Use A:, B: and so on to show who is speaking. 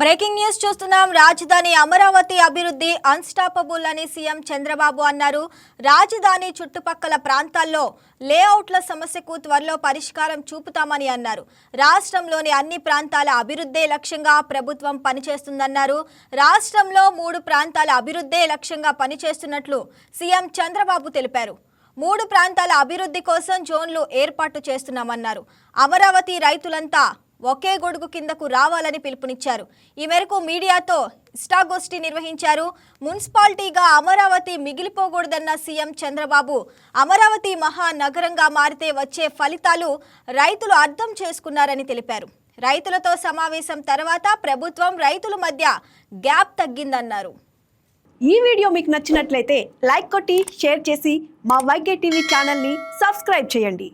A: Breaking news చూస్తున్నాం. రాజధాని అమరావతి అభివృద్ధి అన్స్టాపబుల్ అని సీఎం చంద్రబాబు అన్నారు. రాజధాని చుట్టుపక్కల ప్రాంతాల్లో లేఅవుట్ల సమస్యకు త్వరలో పరిష్కారం చూపుతామని అన్నారు. రాష్ట్రంలోని అన్ని ప్రాంతాల అభివృద్ధే లక్ష్యంగా ప్రభుత్వం పనిచేస్తుందన్నారు. రాష్ట్రంలో మూడు ప్రాంతాల అభివృద్ధే లక్ష్యంగా పనిచేస్తున్నట్లు సీఎం చంద్రబాబు తెలిపారు. మూడు ప్రాంతాల అభివృద్ధి కోసం జోన్లు ఏర్పాటు చేస్తున్నామన్నారు. అమరావతి రైతులంతా ఒకే గొడుగు కిందకు రావాలని పిలుపునిచ్చారు. ఈ మేరకు మీడియాతో ఇష్టాగోష్ఠి నిర్వహించారు. మున్సిపాలిటీగా అమరావతి మిగిలిపోకూడదన్న సీఎం చంద్రబాబు అమరావతి మహానగరంగా మారితే వచ్చే ఫలితాలు రైతులు అర్థం చేసుకున్నారని తెలిపారు. రైతులతో సమావేశం తర్వాత ప్రభుత్వం రైతుల మధ్య గ్యాప్ తగ్గిందన్నారు.
B: ఈ వీడియో మీకు నచ్చినట్లయితే లైక్ కొట్టి షేర్ చేసి మా వైకే టీవీ ఛానల్ని సబ్స్క్రైబ్ చేయండి.